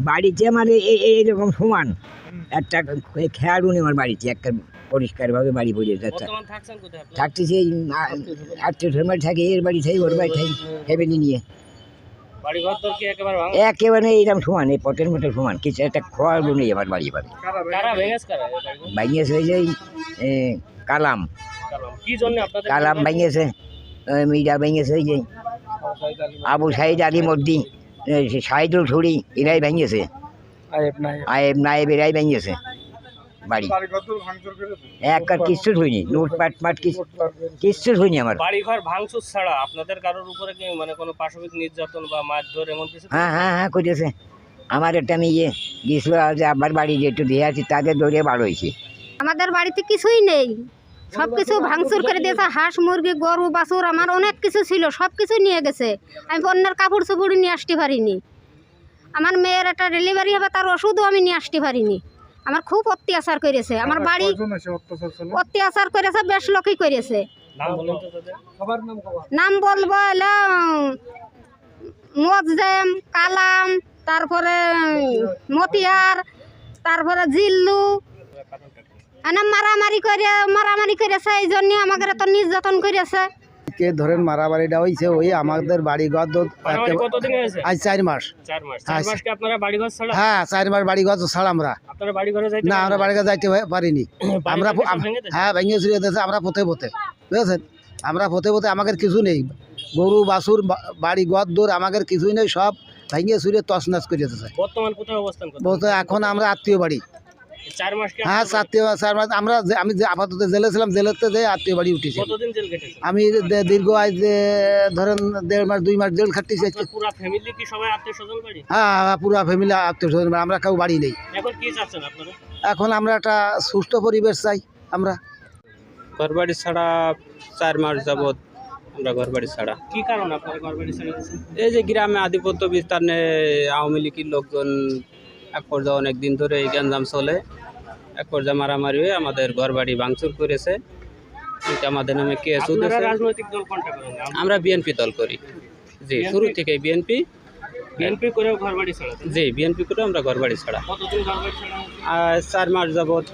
বাড়িতে মানে এই- এই- এইরকম সমান। একটা খেয়াল উনি আমার বাড়িতে একটা পরিষ্কারভাবে বাড়ি পড়ে আপনি? থাকতেছে এই আত্মীয় বাড়ি থাকে এর বাড়ি থাকে ওর বাড়ি থাকে ফ্যামিলি নিয়ে। একেবারে এইরকম সমান এই পটের মতো সমান কিছু একটা খোয়ার নেই আমার বাড়ি বাড়িঘর? ভাঙিয়েছে ওই যে এ, কালাম। কালাম। ভাঙিয়েছে মিডা ভেঙেছে ওই যে আবু সাইদ আলী মদ্দি সাইদুল ছুরি এরাই ভেঙেছে। আয়েব নায়েব। এরাই ভেঙেছে বাড়ি। এক আর কিচ্ছু শুনি নোট পাট পাট কিচ্ছু শুনি আমার। বাড়ি ঘর ভাঙচুর ছাড়া আপনাদের কারোর উপরে কি মানে কোনো পাশবিক নির্যাতন বা মারধর এমন কিছু হ্যাঁ হ্যাঁ হ্যাঁ করেছে। আমার একটা মেয়ে গিয়েছিল যে আমার বাড়ি যে একটু দিয়ে আছি তাদের দৌড়ে বার হয়েছে। আমাদের বাড়িতে কিছুই নেই। সব কিছু ভাঙচুর করে দিয়েছে। হাঁস মুরগি গরু বাছুর আমার অনেক কিছু ছিল সব কিছু নিয়ে গেছে। আমি অন্যের কাপড় চোপড় নিয়ে আসতে পারিনি। আমার মেয়ের একটা ডেলিভারি হবে তার ওষুধও আমি নিয়ে আসতে পারিনি। আমার খুব অত্যাচার করেছে। আমার বাড়ি অত্যাচার করেছে বেশ লোকই করেছে। নাম বলব এলো মজেম কালাম তারপরে মতিয়ার তারপরে জিল্লু এনে মারামারি করে মারামারি করেছে এই জন্য আমাকে এত নির্যাতন করেছে কে ধরেন মারামারিটা হয়েছে ওই আমাদের বাড়ি ঘর আজ চার মাস। চার মাস। হ্যাঁ, চার মাস কি আপনারা বাড়ি ঘর ছাড়া? হ্যাঁ চার মাস বাড়ি ঘর ছাড়া আমরা। আপনারা বাড়ি ঘরে যাইতে না আমরা বাড়ি ঘর যাইতে পারিনি। আমরা দিয়েছে? হ্যাঁ ভেঙে চুরিয়ে দিয়েছে আমরা পথে পথে। বুঝেছেন? আমরা পথে পথে আমাদের কিছু নেই। গরু বাছুর বা- বাড়ি ঘর দৌড় আমাদের কিছুই নেই সব ভেঙে চুরিয়ে তছনাছ করে দিতেছে বর্তমান কোথায় অবস্থান করছেন? বলতে এখন আমরা আত্মীয় বাড়ি। চার মাস কি হ্যাঁ আত্মীয় চার মাস। আমরা যে- আমি আপাতত জেলে ছিলাম জেলেতে যে আত্মীয় বাড়ি উঠেছি। কতদিন জেল কেটেছে আমি দীর্ঘ আজ ধরেন দেড় মাস দুই মাস জেল খাটতেছি। আজকে। পুরো ফ্যামিলি কি সবাই আত্মীয় স্বজন বাড়ি? হ্যাঁ হ্যাঁ, পুরা ফ্যামিলি আত্মীয় স্বজন আমরা কেউ বাড়ি নেই। এখন কি চাচ্ছেন আপনারা? এখন আমরা একটা সুস্থ পরিবেশ চাই আমরা। ঘর বাড়ি ছাড়া চার মাস যাবৎ আমরা ঘর বাড়ি ছাড়া। কি কারণ আপনারা ঘর বাড়ি ছেড়ে এই যে গ্রামে আধিপত্য বিস্তারে আওয়ামী লীগের লোকজন এক পর্যায়ে অনেক দিন ধরে এই গ্যাঞ্জাম চলে। এক পর্যায়ে মারামারি হয়ে আমাদের ঘর বাড়ি ভাঙচুর করেছে। আমাদের নামে কেস আমরা বিএনপি দল করি। জি শুরু থেকে বিএনপি বিএনপি করেও ঘর বাড়ি ছাড়া জি বিএনপি করে আমরা ঘর বাড়ি ছাড়া? চার মাস যাবৎ।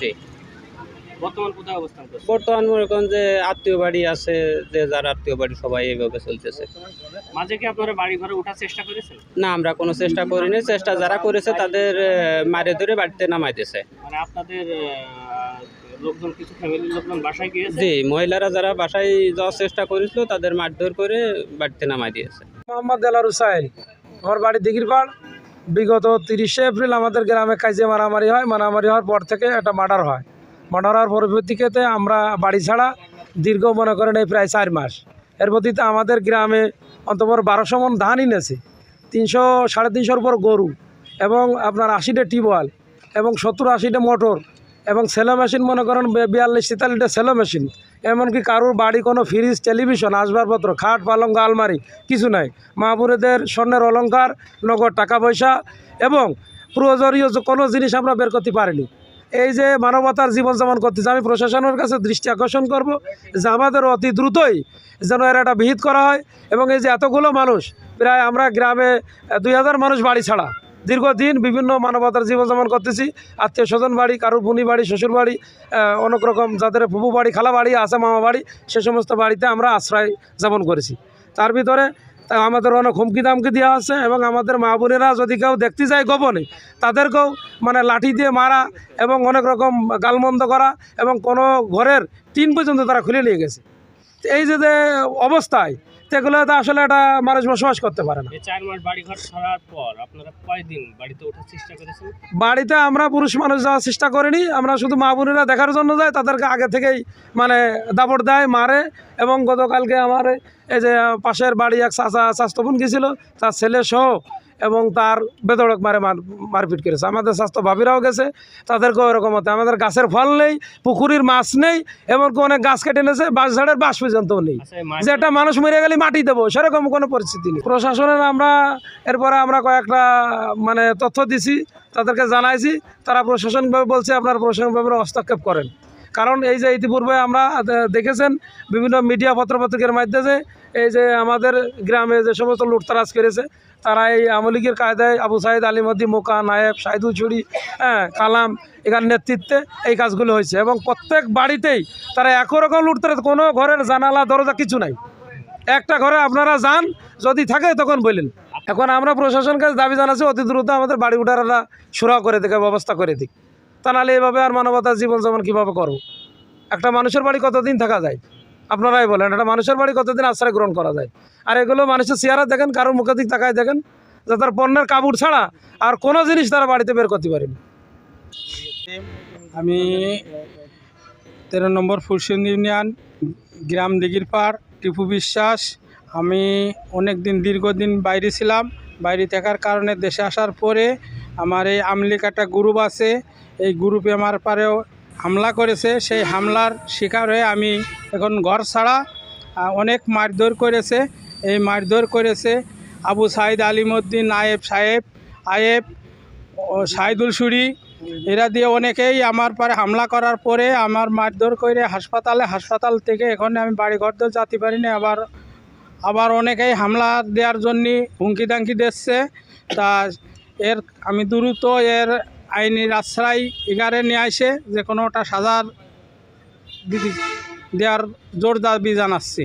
জি। বর্তমান কোথায় অবস্থান করছে? বর্তমান মনে করেন যে আত্মীয় বাড়ি আছে যে যার আত্মীয় বাড়ি সবাই এইভাবে চলতেছে। মাঝে কি আপনারা বাড়ি ঘরে ওঠার চেষ্টা করেছেন? না আমরা কোনো চেষ্টা করিনি। চেষ্টা যারা করেছে তাদের মারে ধরে বাড়িতে নামাইতেছে মানে আপনাদের লোকজন কিছু ফ্যামিলির লোকজন বাসায় গিয়েছে? জি মহিলারা যারা বাসায় যাওয়ার চেষ্টা করেছিল তাদের মারধর করে বাড়িতে নামাই দিয়েছে। মোহাম্মদ দেলার হুসাইন আমার বাড়ি দিঘিরপাড় বিগত তিরিশে এপ্রিল আমাদের গ্রামে কাজে মারামারি হয়। মারামারি হওয়ার পর থেকে একটা মার্ডার হয়। মার্ডার পরবর্তীতে আমরা বাড়ি ছাড়া দীর্ঘ মনে করেন এই প্রায় চার মাস। এর প্রতিতে আমাদের গ্রামে অন্তপর বারোশো মন ধান এনেছে তিনশো, সাড়ে তিনশোর উপর গরু এবং আপনার আশিটা টিউবওয়েল এবং সত্তর, আশিটা মোটর এবং সেলো মেশিন মনে করেন বিয়াল্লিশ তেতাল্লিশটা সেলো মেশিন। এমনকি কারোর বাড়ি কোনো ফ্রিজ, টেলিভিশন, আসবাবপত্র, খাট, পালঙ্ক, আলমারি কিছু নাই। মাহপুরেদের স্বর্ণের অলংকার নগদ টাকা পয়সা এবং প্রয়োজনীয় কোনো জিনিস আমরা বের করতে পারিনি। এই যে মানবতার জীবনযাপন করতেছে, আমি প্রশাসনের কাছে দৃষ্টি আকর্ষণ করব যে আমাদের অতি দ্রুতই যেন এর একটা বিহিত করা হয় এবং এই যে এতগুলো মানুষ, প্রায় আমরা গ্রামে দুই হাজার মানুষ বাড়ি ছাড়া দীর্ঘদিন বিভিন্ন মানবতার জীবনযাপন করতেছি। আত্মীয় স্বজন বাড়ি, কারোর বুনি বাড়ি, শ্বশুর বাড়ি অনেক রকম যাদের ফুপু বাড়ি, খালা বাড়ি আছে, মামা বাড়ি, সে সমস্ত বাড়িতে আমরা আশ্রয় যাপন করেছি। তার ভিতরে তা আমাদের অনেক হুমকি দামকি দেওয়া আছে এবং আমাদের মা বোনেরা যদি কেউ দেখতে যায় গোপনে, তাদেরকেও মানে লাঠি দিয়ে মারা এবং অনেক রকম গালমন্দ করা এবং কোনো ঘরের টিন পর্যন্ত তারা খুলে নিয়ে গেছে। এই যে অবস্থায় সেগুলো তো আসলে এটা মানুষ বসবাস করতে পারে না। চার মাস বাড়ি ছাড়ার পর আপনারা কয়দিন বাড়িতে ওঠার চেষ্টা করেছেন? বাড়িতে আমরা পুরুষ মানুষ যাওয়ার চেষ্টা করিনি আমরা শুধু মা বোনেরা দেখার জন্য যাই তাদেরকে আগে থেকেই মানে দাপট দেয় মারে এবং গতকালকে আমার এই যে পাশের বাড়ি এক চাচা স্বাস্থ্যবোন গেছিল তার ছেলে সহ এবং তার বেদড়ক মারে মারপিট করেছে। আমাদের স্বাস্থ্য ভাবিরাও গেছে তাদেরকেও এরকম হতে আমাদের গাছের ফল নেই পুকুরির মাছ নেই এমনকি অনেক গাছ কেটে এনেছে বাঁশ ঝাড়ের বাঁশ পর্যন্তও নেই। আচ্ছা যে একটা মানুষ মরে গেলে মাটি দেবো সেরকম কোনো পরিস্থিতি নেই। প্রশাসনের আমরা এরপরে আমরা কয়েকটা মানে তথ্য দিছি তাদেরকে জানাইছি। তারা প্রশাসনিকভাবে বলছে আপনার প্রশাসনিকভাবে হস্তক্ষেপ করেন। কারণ এই যে ইতিপূর্বে আমরা দেখেছেন বিভিন্ন মিডিয়া পত্রপত্রিকার মাধ্যমে এই যে আমাদের গ্রামে যে সমস্ত লুটতারাজ করেছে, তারা এই আওয়ামী লীগের কায়দায় আবু সাইদ আলিমদ্দি মোকা, নায়েব, সাইদুল চুরি হ্যাঁ কালাম, এখান নেতৃত্বে এই কাজগুলো হয়েছে এবং প্রত্যেক বাড়িতেই তারা একই রকম লুটতারাজ, কোনো ঘরের জানালা, দরজা কিছু নাই। একটা ঘরে আপনারা যান, যদি থাকে তখন বললেন এখন আমরা প্রশাসনের কাছে দাবি জানাচ্ছি, অতি দ্রুত আমাদের বাড়ি উঠারা সুরা করে দিকে, ব্যবস্থা করে দিক। তা নাহলে এভাবে আর মানবতার জীবনযাপন কীভাবে করব? একটা মানুষের বাড়ি কতদিন থাকা যায়? আপনারাই বলেন, একটা মানুষের বাড়ি কতদিন আশ্রয় গ্রহণ করা যায়? আর এগুলো মানুষের চেহারা দেখেন, কারোর মুখের দিক তাকায় দেখেন, যে তার পণ্যের কাপড় ছাড়া আর কোনো জিনিস তারা বাড়িতে বের করতে পারেনি। আমি তেরো নম্বর ফুরসুন ইউনিয়ন, গ্রাম দিঘির পাড়, টিপু বিশ্বাস। আমি অনেক দিন দীর্ঘদিন বাইরে ছিলাম। বাইরে থাকার কারণে দেশে আসার পরে আমার এই আমলিক একটা গ্রুপ আছে। এই গ্রুপে আমার পারেও হামলা করেছে। সেই হামলার শিকার হয়ে আমি এখন ঘর ছাড়া অনেক মারধর করেছে। এই মারধর করেছে আবু সাইদ আলিমুদ্দিন নায়েব সাহেব, আয়েব ও সাইদুল সুরি। এরা দিয়ে অনেকেই আমার পারে হামলা করার পরে আমার মারধর করে হাসপাতালে, হাসপাতাল থেকে এখন আমি বাড়ি ঘর তো যেতে পারিনি আবার আবার অনেকেই হামলা দেওয়ার জন্যে হুমকি দাঙ্কি দিচ্ছে। তা এর, আমি দ্রুত এর আইনের আশ্রয় এগারে নিয়ে আসে যে কোনোটা সাজার দেওয়ার জোর দাবি জানাচ্ছি